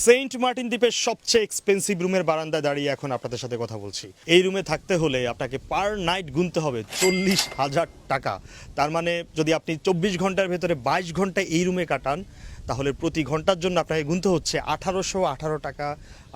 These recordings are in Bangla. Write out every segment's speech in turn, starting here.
সেন্ট মার্টিন দ্বীপের সবচেয়ে এক্সপেন্সিভ রুমের বারান্দায় দাঁড়িয়ে এখন আপনাদের সাথে কথা বলছি। এই রুমে থাকতে হলে আপনাকে পার নাইট গুনতে হবে চল্লিশ হাজার টাকা। তার মানে যদি আপনি চব্বিশ ঘণ্টার ভেতরে বাইশ ঘণ্টা এই রুমে কাটান তাহলে প্রতি ঘণ্টার জন্য আপনাকে গুনতে হচ্ছে আঠারোশো আঠারো টাকা,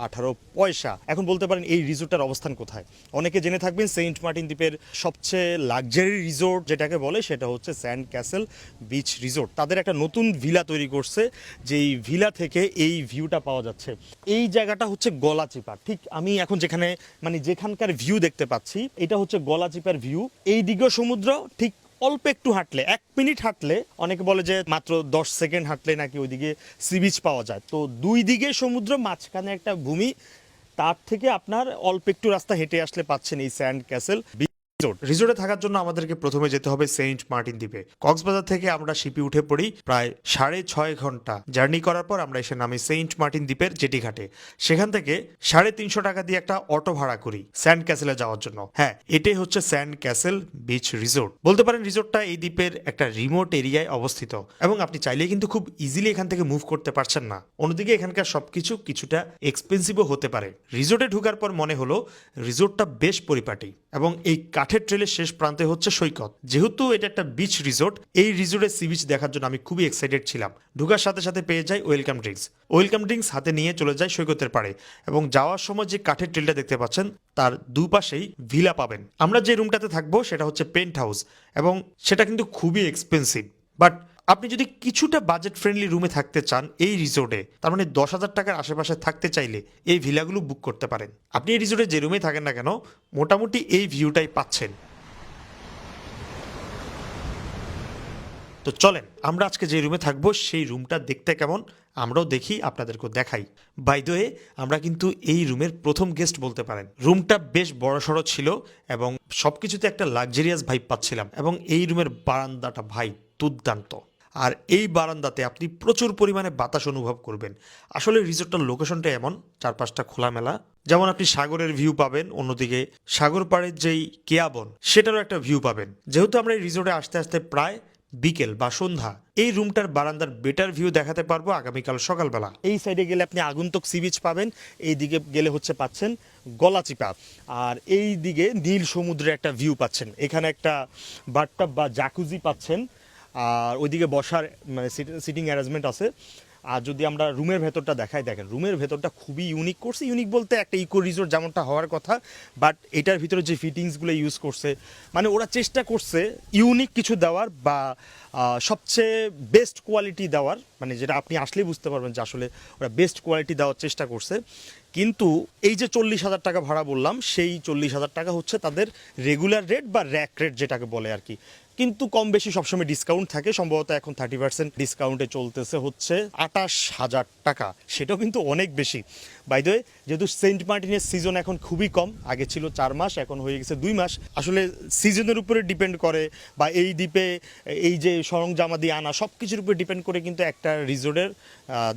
আঠারো পয়সা। এখন বলতে পারেন এই রিসোর্টটার অবস্থান কোথায়? অনেকে জেনে থাকবেন সেন্ট মার্টিন দ্বীপের সবচেয়ে লাক্সারি রিসোর্ট যেটাকে বলে সেটা হচ্ছে স্যান্ড ক্যাসেল বিচ রিসোর্ট। তাদের একটা নতুন ভিলা তৈরি করছে, যেই ভিলা থেকে এই ভিউটা পাওয়া যাচ্ছে। এই জায়গাটা হচ্ছে গলাচিপা। ঠিক আমি এখন যেখানে মানে যেখানকার ভিউ দেখতে পাচ্ছি, এটা হচ্ছে গলাচিপার ভিউ। এই দিকেও সমুদ্র, ঠিক অল্প একটু হাঁটলে, এক মিনিট হাঁটলে, অনেকে বলে যে মাত্র দশ সেকেন্ড হাঁটলে নাকি ওইদিকে সি বিচ পাওয়া যায়। তো দুই দিকে সমুদ্র, মাঝখানে একটা ভূমি, তার থেকে আপনার অল্প একটু রাস্তা হেঁটে আসলে পাচ্ছেন এই স্যান্ড ক্যাসেল রিসোর্ট রিসোর্টে থাকার জন্য আমাদেরকে প্রথমে যেতে হবে সেন্ট মার্টিন দ্বীপে। কক্সবাজার থেকে আমরা শিপে উঠে পড়ি প্রায় সাড়ে ছয় ঘণ্টা জার্নি করার পর আমরা এসে নামি সেন্ট মার্টিন দ্বীপের জেটি ঘাটে সেখান থেকে সাড়ে তিনশো টাকা দিয়ে একটা অটো ভাড়া করি স্যান্ড ক্যাসেলে যাওয়ার জন্য। হ্যাঁ এটাই হচ্ছে স্যান্ড ক্যাসেল বিচ রিসোর্ট বলতে পারেন রিসোর্টটা এই দ্বীপের একটা রিমোট এরিয়ায় অবস্থিত এবং আপনি চাইলে কিন্তু খুব ইজিলি এখান থেকে মুভ করতে পারছেন না। অন্যদিকে এখানকার সবকিছু কিছুটা এক্সপেন্সিভও হতে পারে। রিসোর্টে ঢুকার পর মনে হলো রিসোর্টটা বেশ পরিপাটি এবং এই কাঠের ট্রেলের শেষ প্রান্তে হচ্ছে সৈকত। যেহেতু এটা একটা বিচ রিসোর্ট এই রিসোর্টের সি বিচ দেখার জন্য আমি খুবই এক্সাইটেড ছিলাম। ঢুকার সাথে সাথে পেয়ে যাই ওয়েলকাম ড্রিঙ্কস ওয়েলকাম ড্রিঙ্কস হাতে নিয়ে চলে যায় সৈকতের পাড়ে এবং যাওয়ার সময় যে কাঠের ট্রেলটা দেখতে পাচ্ছেন, তার দুপাশেই ভিলা পাবেন। আমরা যে রুমটাতে থাকব সেটা হচ্ছে পেন্ট হাউস এবং সেটা কিন্তু খুবই এক্সপেন্সিভ বাট আপনি যদি কিছুটা বাজেট ফ্রেন্ডলি রুমে থাকতে চান এই রিসোর্টে তার মানে দশ হাজার টাকার আশেপাশে থাকতে চাইলে এই ভিলাগুলো বুক করতে পারেন। আপনি এই রিসোর্টে যে রুমে থাকেন না কেন, মোটামুটি এই ভিউটাই পাচ্ছেন। তো চলেন, আমরা আজকে যে রুমে থাকব, সেই রুমটা দেখতে কেমন, আমরাও দেখি আপনাদেরকে দেখাই। বাই দ্য আমরা কিন্তু এই রুমের প্রথম গেস্ট বলতে পারেন। রুমটা বেশ বড়সড় ছিল এবং সবকিছুতে একটা লাক্সারিয়াস ভাইব পাচ্ছিলাম এবং এই রুমের বারান্দাটা ভাই দুর্দান্ত। আর এই বারান্দাতে আপনি প্রচুর পরিমাণে বাতাস অনুভব করবেন। আসলে রিসোর্টটার লোকেশনটা এমন, চারপাশটা খোলামেলা। যেমন আপনি সাগরের ভিউ পাবেন, অন্যদিকে সাগর পাড়ের যেই কেয়াবন সেটারও একটা ভিউ পাবেন। যেহেতু আমরা এই রিসোর্টে আসতে আসতে প্রায় বিকেল বা সন্ধ্যা, এই রুমটার বারান্দার বেটার ভিউ দেখাতে পারব আগামীকাল সকালবেলা। এই সাইডে গেলে আপনি আগন্তক সি বিচ পাবেন এই দিকে গেলে হচ্ছে পাচ্ছেন গলাচিপা আর এই দিকে নীল সমুদ্রের একটা ভিউ পাচ্ছেন। এখানে একটা বাথটাব বা জাকুজি পাচ্ছেন। আর ওইদিকে বসার মানে সিটিং অ্যারেঞ্জমেন্ট আছে। আর যদি আমরা রুমের ভেতরটা দেখাই, দেখেন, রুমের ভেতরটা খুবই ইউনিক করছে। ইউনিক বলতে একটা ইকো রিসোর্ট যেমনটা হওয়ার কথা বাট এটার ভিতরে যে ফিটিংসগুলো ইউজ করছে মানে ওরা চেষ্টা করছে ইউনিক কিছু দেওয়ার বা সবচেয়ে বেস্ট কোয়ালিটি দেওয়ার মানে যেটা আপনি আসলেই বুঝতে পারবেন যে আসলে ওরা বেস্ট কোয়ালিটি দেওয়ার চেষ্টা করছে। কিন্তু এই যে চল্লিশ হাজার টাকা ভাড়া বললাম, সেই চল্লিশ হাজার টাকা হচ্ছে তাদের রেগুলার রেট বা র্যাক রেট যেটাকে বলে আর কি। কিন্তু কম বেশি সবসময় ডিসকাউন্ট থাকে। সম্ভবত এখন থার্টি পার্সেন্ট ডিসকাউন্টে চলতেছে হচ্ছে আটাশ হাজার টাকা। সেটাও কিন্তু অনেক বেশি। বাই দ্য যেহেতু সেন্ট মার্টিনের সিজন এখন খুবই কম, আগে ছিল চার মাস, এখন হয়ে গেছে দুই মাস। আসলে সিজনের উপরে ডিপেন্ড করে বা এই দ্বীপে, এই যে সরঞ্জামা দিয়ে আনা সব কিছুর উপরে ডিপেন্ড করে কিন্তু একটা রিসোর্টের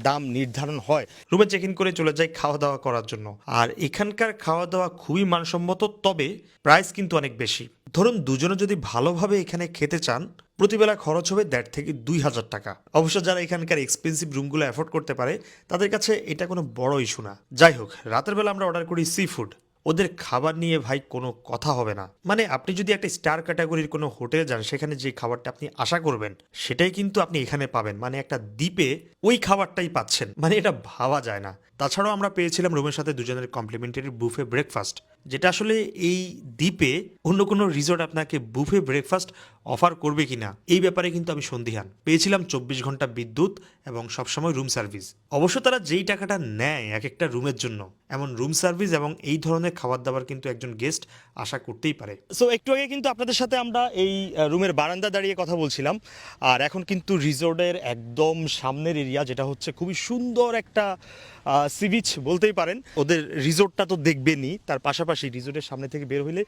দাম নির্ধারণ হয়। রুমে চেক ইন করে চলে যায় খাওয়া দাওয়া করার জন্য। আর এখানকার খাওয়া দাওয়া খুবই মানসম্মত, তবে প্রাইস কিন্তু অনেক বেশি। ধরুন, দুজনে যদি ভালোভাবে এখানে খেতে চান প্রতিবেলা খরচ হবে দেড় থেকে দুই হাজার টাকা। অবশ্য যারা এখানকার এক্সপেন্সিভ রুমগুলো অ্যাফোর্ড করতে পারে, তাদের কাছে এটা কোনো বড় ইস্যু না। যাই হোক, রাতের বেলা আমরা অর্ডার করি সি ফুড ওদের খাবার নিয়ে ভাই কোনো কথা হবে না। মানে আপনি যদি একটা স্টার ক্যাটাগরির কোনো হোটেলে যান, সেখানে যে খাবারটা আপনি আশা করবেন, সেটাই কিন্তু আপনি এখানে পাবেন। মানে একটা দ্বীপে ওই খাবারটাই পাচ্ছেন। মানে এটা ভাবা যায় না। তাছাড়াও আমরা পেয়েছিলাম রুমের সাথে দুজনের কমপ্লিমেন্টারি বুফে ব্রেকফাস্ট যেটা আসলে এই দ্বীপে অন্য কোনো রিসোর্ট আপনাকে বুফে ব্রেকফাস্ট অফার করবে কিনা, এই ব্যাপারে কিন্তু আমি সন্দিহান। পেয়েছিলাম চব্বিশ ঘণ্টা বিদ্যুৎ এবং সবসময় রুম সার্ভিস। অবশ্য তারা যেই টাকাটা নেয় এক একটা রুমের জন্য। এমন রুম সার্ভিস এবং এই ধরনের খাবার দাবার কিন্তু একজন গেস্ট আশা করতেই পারে। সো একটু আগে কিন্তু আপনাদের সাথে আমরা এই রুমের বারান্দা দাঁড়িয়ে কথা বলছিলাম। আর এখন কিন্তু রিসোর্টের একদম সামনের এরিয়া যেটা হচ্ছে খুবই সুন্দর একটা সি বিচ বলতেই পারেন। ওদের রিসোর্টটা তো দেখবেনই। তার পাশাপাশি রিসোর্টের সামনে থেকে বের হইলে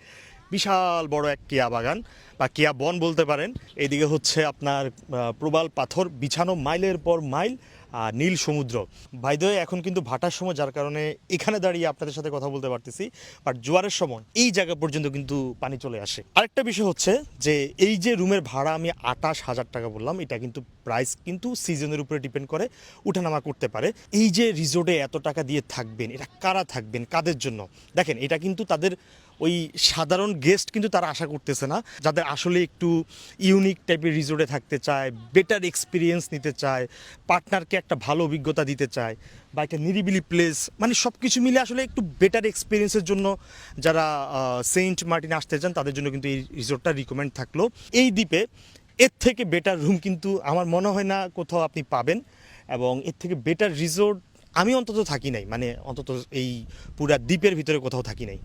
বিশাল বড় এক কেয়া বাগান বা কেয়া বন বলতে পারেন। এইদিকে হচ্ছে আপনার প্রবাল পাথর বিছানো মাইলের পর মাইল। নীল সমুদ্র। বাইদয়ে এখন কিন্তু ভাটার সময়, যার কারণে এখানে দাঁড়িয়ে আপনাদের সাথে কথা বলতে পারতেছি। বাট জোয়ারের সময়, এই জায়গা পর্যন্ত কিন্তু পানি চলে আসে। আরেকটা বিষয় হচ্ছে যে, এই যে রুমের ভাড়া, আমি আঠাশ হাজার টাকা বললাম, এটা কিন্তু প্রাইস কিন্তু সিজনের উপরে ডিপেন্ড করে, উঠানামা করতে পারে। এই যে রিসোর্টে এত টাকা দিয়ে থাকবেন, এটা কারা থাকবেন, কাদের জন্য? দেখেন, এটা কিন্তু তাদের ওই সাধারণ গেস্ট কিন্তু তারা আশা করতেছে না। যাদের আসলে একটু ইউনিক টাইপের রিসোর্টে থাকতে চায় বেটার এক্সপিরিয়েন্স নিতে চায় পার্টনারকে একটা ভালো অভিজ্ঞতা দিতে চায়, বা একটা নিরিবিলি প্লেস মানে সব কিছু মিলে আসলে একটু বেটার এক্সপিরিয়েন্সের জন্য যারা সেন্ট মার্টিন আসতে চান, তাদের জন্য কিন্তু এই রিসোর্টটা রিকমেন্ড থাকল। এই দ্বীপে এর থেকে বেটার রুম কিন্তু আমার মনে হয় না কোথাও আপনি পাবেন এবং এর থেকে বেটার রিসোর্ট আমি অন্তত থাকি নাই মানে অন্তত এই পুরা দ্বীপের ভিতরে কোথাও থাকি নাই।